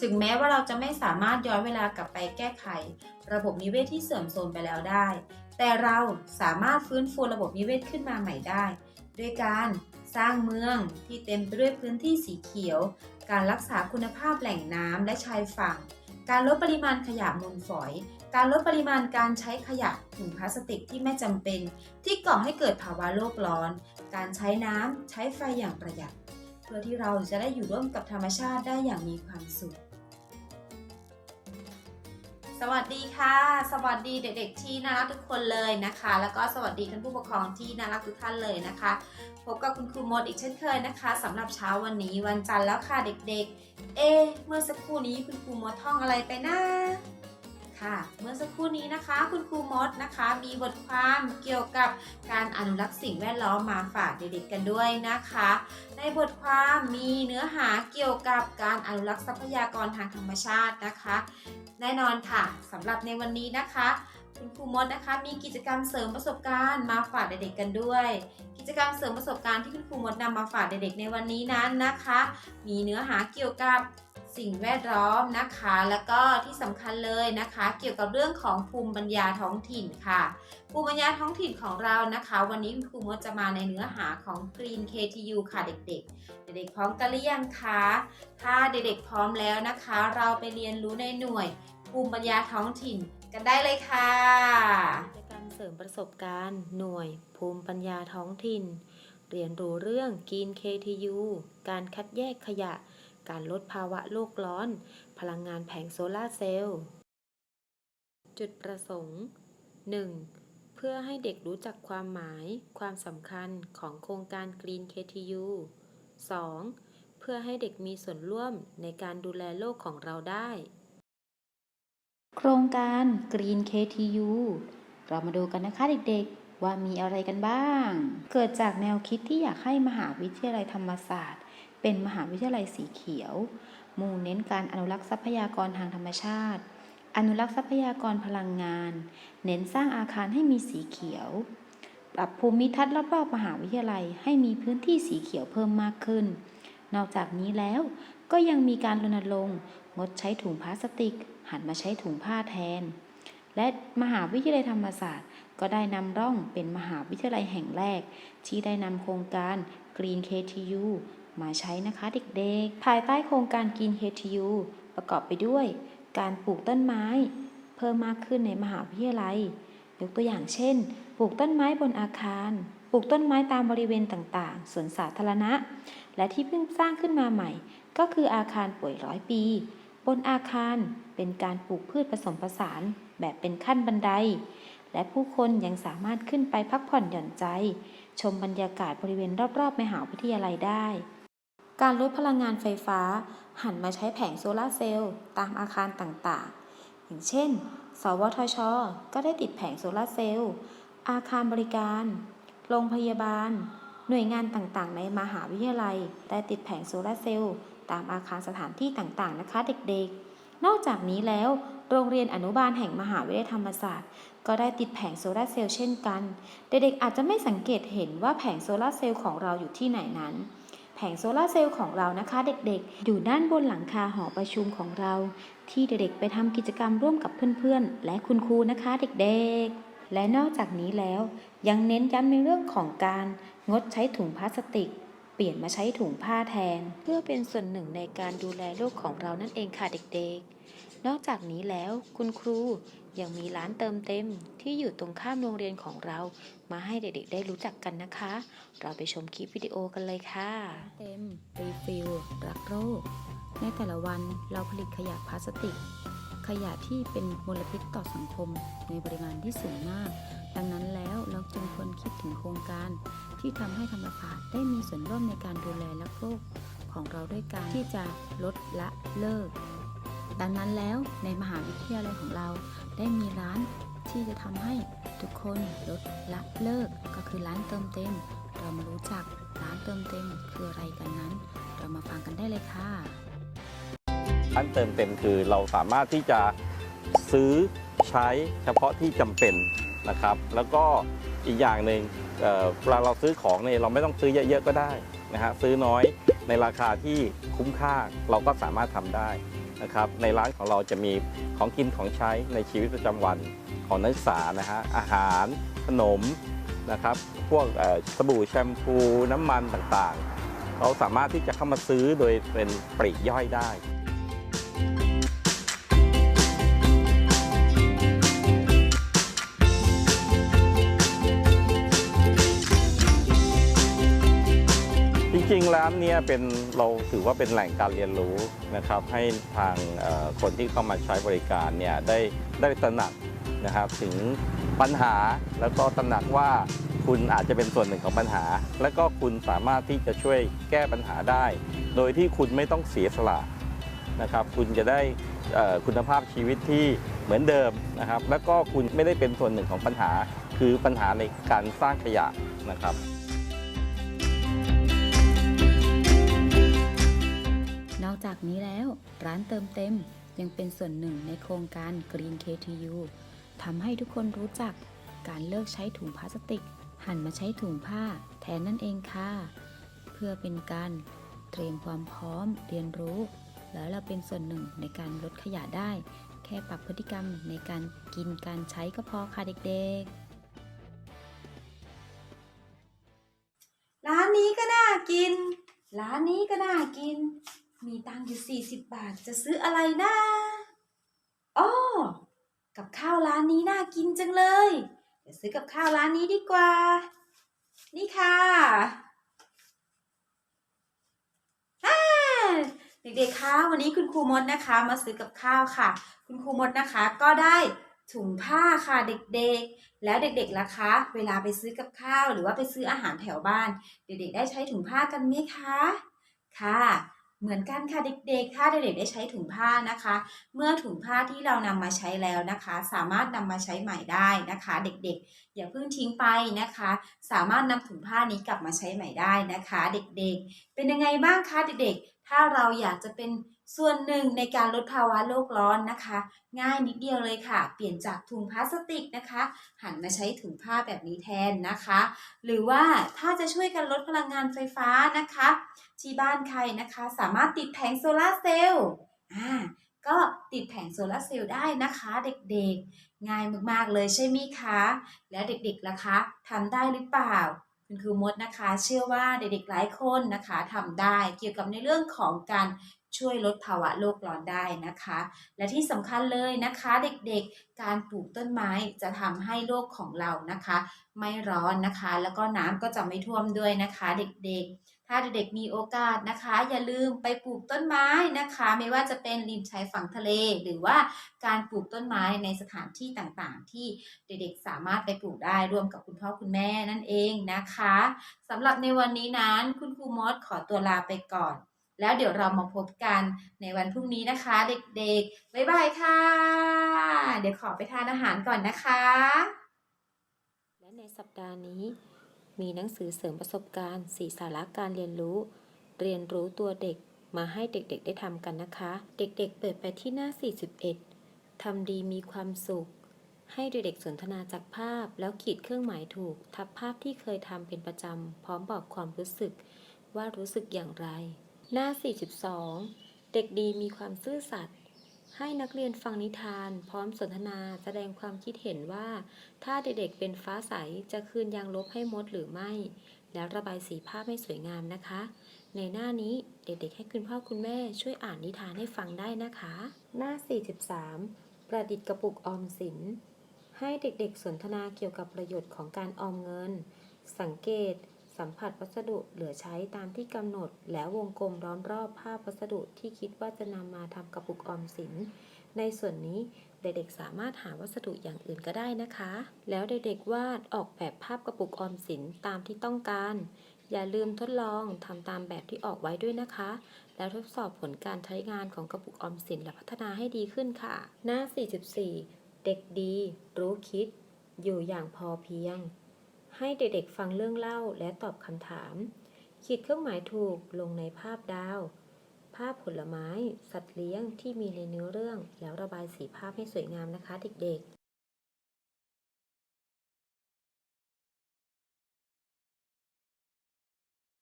ถึงแม้ว่าเราจะไม่สามารถย้อนเวลากลับไปแก้ไข ระบบนิเวศที่เสื่อมโทรมไปแล้วได้ แต่เราสามารถฟื้นฟูระบบนิเวศขึ้นมาใหม่ได้ ด้วยการสร้างเมืองที่เต็มไปด้วยพื้นที่สีเขียว การรักษาคุณภาพแหล่งน้ำและชายฝั่ง การลดปริมาณขยะมูลฝอย การลดปริมาณการใช้ขยะถุงพลาสติกที่ไม่จำเป็น ที่ก่อให้เกิดภาวะโลกร้อน การใช้น้ำใช้ไฟอย่างประหยัด เพื่อที่เราจะได้อยู่ร่วมกับธรรมชาติได้อย่างมีความสุข สวัสดีค่ะ สวัสดีเด็กๆที่น่ารักทุกคนเลยนะคะ แล้วก็สวัสดีท่านผู้ปกครองที่น่ารักทุกท่านเลยนะคะ พบกับคุณครูมดอีกเช่นเคยนะคะสำหรับเช้าวันนี้วันจันทร์แล้วค่ะเด็กๆ เอ๊เมื่อสักครู่นี้คุณครูมดท่องอะไรไปนะ ค่ะ เมื่อสักครู่นี้นะคะ คุณครูมดนะคะ มีบทความเกี่ยวกับการอนุรักษ์สิ่งแวดล้อมมาฝากเด็กๆกันด้วยนะคะ ในบทความมีเนื้อหาเกี่ยวกับการอนุรักษ์ทรัพยากรทางธรรมชาตินะคะ แน่นอนค่ะสำหรับในวันนี้นะคะ คุณครูมดนะคะ มีกิจกรรมเสริมประสบการณ์มาฝากเด็กๆกันด้วย กิจกรรมเสริมประสบการณ์ที่คุณครูมดนำมาฝากเด็กๆในวันนี้นั้นนะคะ มีเนื้อหาเกี่ยวกับสิ่งแวดล้อมนะคะ แล้วก็ที่สำคัญเลยนะคะ เกี่ยวกับเรื่องของภูมิปัญญาท้องถิ่นค่ะ ภูมิปัญญาท้องถิ่นของเรานะคะ วันนี้คุณครูมดจะมาในเนื้อหาของ Green KTU ค่ะเด็กๆ เด็กๆพร้อมกันหรือยังคะ ถ้าเด็กๆพร้อมแล้วนะคะ เราไปเรียนรู้ในหน่วยภูมิปัญญาท้องถิ่นกันได้เลยค่ะกิจกรรมเสริมประสบการณ์ หน่วย ภูมิปัญญาท้องถิ่น เรียนรู้เรื่องกิน KTU การคัดแยกขยะ การลดภาวะโลกร้อน พลังงานแผงโซลาร์เซลล์ จุดประสงค์ 1. เพื่อให้เด็กรู้จักความหมาย ความสำคัญของโครงการ Green KTU 2. เพื่อให้เด็กมีส่วนร่วมในการดูแลโลกของเราได้ โครงการ Green KTU เรามาดูกันนะคะเด็กๆ ว่ามีอะไรกันบ้าง เกิดจากแนวคิดที่อยากให้มหาวิทยาลัยธรรมศาสตร์ เป็นมหาวิทยาลัยสีเขียว มุ่งเน้นการอนุรักษ์ทรัพยากรทางธรรมชาติ อนุรักษ์ทรัพยากรพลังงาน เน้นสร้างอาคารให้มีสีเขียว ปรับภูมิทัศน์รอบๆ มหาวิทยาลัยให้มีพื้นที่สีเขียวเพิ่มมากขึ้น นอกจากนี้แล้วก็ยังมีการรณรงค์งดใช้ถุงพลาสติก หันมาใช้ถุงผ้าแทน และมหาวิทยาลัยธรรมศาสตร์ ก็ได้นำร่องเป็นมหาวิทยาลัยแห่งแรก ที่ได้นำโครงการ Green KTU มาใช้นะคะเด็กๆ ภายใต้โครงการ Green KTU ประกอบไปด้วย การปลูกต้นไม้ เพิ่มมากขึ้นในมหาวิทยาลัย ยกตัวอย่างเช่น ปลูกต้นไม้บนอาคาร ปลูกต้นไม้ตามบริเวณต่างๆ สวนสาธารณะ และที่เพิ่งสร้างขึ้นมาใหม่ ก็คืออาคารป่วยร้อยปี บนอาคารเป็นการปลูกพืชผสมผสานแบบเป็นขั้นบันได และผู้คนยังสามารถขึ้นไปพักผ่อนหย่อนใจ ชมบรรยากาศบริเวณรอบๆมหาวิทยาลัยได้ การลดพลังงานไฟฟ้า หันมาใช้แผงโซลาร์เซลล์ตามอาคารต่างๆ อย่างเช่น สวทช ก็ได้ติดแผงโซลาร์เซลล์อาคารบริการ โรงพยาบาล หน่วยงานต่างๆ ในมหาวิทยาลัย ได้ติดแผงโซลาร์เซลล์ ตามอาคารสถานที่ต่างๆนะคะเด็กๆ นอกจากนี้แล้วโรงเรียนอนุบาลแห่งมหาวิทยาลัยธรรมศาสตร์ ก็ได้ติดแผงโซลาร์เซลล์เช่นกัน เด็กๆอาจจะไม่สังเกตเห็นว่าแผงโซลาร์เซลล์ของเราอยู่ที่ไหนนั้น แผงโซลาร์เซลล์ของเรานะคะ เด็กๆ อยู่ด้านบนหลังคาหอประชุมของเรา ที่เด็กๆ ไปทำกิจกรรมร่วมกับเพื่อนๆ และคุณครูนะคะเด็กๆ และนอกจากนี้แล้วยังเน้นย้ำในเรื่องของการงดใช้ถุงพลาสติก เปลี่ยนมาใช้ถุงผ้าแทน เพื่อเป็นส่วนหนึ่งในการดูแลโลกของเรานั่นเองค่ะเด็กๆ นอกจากนี้แล้วคุณครูยังมีร้านเติมเต็มที่อยู่ตรงข้ามโรงเรียนของเรา มาให้เด็กๆ ได้รู้จักกันนะคะ เราไปชมคลิปวิดีโอกันเลยค่ะ เต็มรีฟิลรักโลกในแต่ละวันเราผลิตขยะพลาสติก ขยะที่เป็นมลพิษต่อสังคมในปริมาณที่สูงมาก ดังนั้นแล้วเราจึงควรคิดถึงโครงการ ที่ทำให้ธรรมศาสตร์ได้มีส่วนร่วมในการดูแลรักโลกของเราด้วยการที่จะลดละเลิก ดังนั้นแล้วในมหาวิทยาลัยของเราได้มีร้านที่จะทำให้ทุกคนลดละเลิก ก็คือร้านเติมเต็ม เรามารู้จักร้านเติมเต็มคืออะไรกันนั้น เรามาฟังกันได้เลยค่ะร้านเติมเต็มคือเราสามารถที่จะซื้อใช้เฉพาะที่จำเป็นนะครับ แล้วก็อีกอย่างหนึ่ง เวลาเราซื้อของเนี่ยเราไม่ต้องซื้อเยอะๆก็ได้นะฮะซื้อน้อยในราคาที่คุ้มค่าเราก็สามารถทำได้นะครับในร้านของเราจะมีของกินของใช้ในชีวิตประจำวันของนักศึกษานะฮะอาหารขนมนะครับพวกสบู่แชมพูน้ำมันต่างๆ เราสามารถที่จะเข้ามาซื้อโดยเป็นปลีกย่อยได้ จริงๆร้านเนี้ยเป็นเราถือว่าเป็นแหล่งการเรียนรู้นะครับ ให้ทางคนที่เข้ามาใช้บริการเนี่ยได้ได้ตระหนักนะครับถึงปัญหาแล้วก็ตระหนักว่าคุณอาจจะเป็นส่วนหนึ่งของปัญหา แล้วก็คุณสามารถที่จะช่วยแก้ปัญหาได้ โดยที่คุณไม่ต้องเสียสละนะครับ คุณจะได้คุณภาพชีวิตที่เหมือนเดิมนะครับ แล้วก็คุณไม่ได้เป็นส่วนหนึ่งของปัญหา คือปัญหาในการสร้างขยะนะครับ นอกจากนี้แล้ว ร้านเติมเต็มยังเป็นส่วนหนึ่งในโครงการ Green KTU ทำให้ทุกคนรู้จักการเลิกใช้ถุงพลาสติก หันมาใช้ถุงผ้า แทนนั่นเองค่ะ เพื่อเป็นการเตรียมความพร้อมเรียนรู้ แล้วเราเป็นส่วนหนึ่งในการลดขยะได้ แค่ปรับพฤติกรรมในการกินการใช้ก็พอค่ะเด็กๆ ร้านนี้ก็น่ากิน ร้านนี้ก็น่ากิน มีตังค์อยู่40บบาทจะซื้ออะไรนะอ้อกับข้าวร้านนี้น่ากินจังเลย เดี๋ยวซื้อกับข้าวร้านนี้ดีกว่า นี่ค่ะอ่าเด็กๆ คะวันนี้คุณครูมดนะคะ มาซื้อกับข้าวค่ะ คุณครูมดนะคะก็ได้ถุงผ้าค่ะเด็กๆ แล้วเด็กๆล่ะคะ เวลาไปซื้อกับข้าวหรือว่าไปซื้ออาหารแถวบ้าน เด็กๆ ได้ใช้ถุงผ้ากันไหมคะ ค่ะ เหมือนกันค่ะเด็กๆ ถ้าเด็กๆได้ใช้ถุงผ้านะคะ เมื่อถุงผ้าที่เรานำมาใช้แล้วนะคะ สามารถนำมาใช้ใหม่ได้นะคะ เด็กๆ อย่าเพิ่งทิ้งไปนะคะ สามารถนำถุงผ้านี้กลับมาใช้ใหม่ได้นะคะ เด็กๆ เป็นยังไงบ้างคะเด็กๆ ถ้าเราอยากจะเป็น ส่วนหนึ่งในการลดภาวะโลกร้อนนะคะ ง่ายนิดเดียวเลยค่ะ เปลี่ยนจากถุงพลาสติกนะคะ หันมาใช้ถุงผ้าแบบนี้แทนนะคะ หรือว่าถ้าจะช่วยกันลดพลังงานไฟฟ้านะคะ ที่บ้านใครนะคะ สามารถติดแผงโซลาร์เซลล์อ่าก็ติดแผงโซลาร์เซลล์ได้นะคะเด็กๆ ง่ายมากๆเลยใช่ไหมคะ แล้วเด็กๆล่ะคะทำได้หรือเปล่าคุณครูมดนะคะ เชื่อว่าเด็กๆหลายคนนะคะทำได้เกี่ยวกับในเรื่องของการ ช่วยลดภาวะโลกร้อนได้นะคะ และที่สำคัญเลยนะคะเด็กๆ การปลูกต้นไม้จะทำให้โลกของเรานะคะ ไม่ร้อนนะคะ แล้วก็น้ำก็จะไม่ท่วมด้วยนะคะเด็กๆถ้าเด็กๆมีโอกาสนะคะ อย่าลืมไปปลูกต้นไม้นะคะ ไม่ว่าจะเป็นริมชายฝั่งทะเล หรือว่าการปลูกต้นไม้ในสถานที่ต่างๆ ที่เด็กๆสามารถไปปลูกได้ร่วมกับคุณพ่อคุณแม่นั่นเองนะคะสำหรับในวันนี้นั้นคุณครูมอสขอตัวลาไปก่อน แล้วเดี๋ยวเรามาพบกันในวันพรุ่งนี้นะคะ เด็กๆ บ๊ายบายค่ะ เดี๋ยวขอไปทานอาหารก่อนนะคะ และในสัปดาห์นี้ มีหนังสือเสริมประสบการณ์สีสาระการเรียนรู้ เรียนรู้ตัวเด็กมาให้เด็กๆได้ทำกันนะคะ เด็กๆ เปิดไปที่หน้า 41 ทำดีมีความสุข ให้เด็กๆสนทนาจากภาพ แล้วขีดเครื่องหมายถูก ทับภาพที่เคยทำเป็นประจำพร้อมบอกความรู้สึกว่ารู้สึกอย่างไร หน้า 42 เด็กดีมีความซื่อสัตย์ ให้นักเรียนฟังนิทาน พร้อมสนทนาแสดงความคิดเห็นว่า ถ้าเด็กๆเป็นฟ้าใสจะคืนยางลบให้มดหรือไม่ แล้วระบายสีภาพให้สวยงามนะคะ ในหน้านี้เด็กๆให้คุณพ่อคุณแม่ช่วยอ่านนิทานให้ฟังได้นะคะ หน้า 43 ประดิษฐ์กระปุกออมสิน ให้เด็กๆสนทนาเกี่ยวกับประโยชน์ของการออมเงิน สังเกต สัมผัสวัสดุเหลือใช้ตามที่กำหนด แล้ววงกลมล้อมรอบภาพวัสดุที่คิดว่าจะนำมาทำกระปุกออมสิน ในส่วนนี้เด็กๆสามารถหาวัสดุอย่างอื่นก็ได้นะคะ แล้วเด็กๆวาดออกแบบภาพกระปุกออมสินตามที่ต้องการ อย่าลืมทดลองทำตามแบบที่ออกไว้ด้วยนะคะ แล้วทดสอบผลการใช้งานของกระปุกออมสินและพัฒนาให้ดีขึ้นค่ะ หน้า 44 เด็กดี รู้คิด อยู่อย่างพอเพียง ให้เด็กๆฟังเรื่องเล่าและตอบคำถาม ขีดเครื่องหมายถูกลงในภาพดาว ภาพผลไม้ สัตว์เลี้ยงที่มีในเนื้อเรื่อง แล้วระบายสีภาพให้สวยงามนะคะเด็กๆ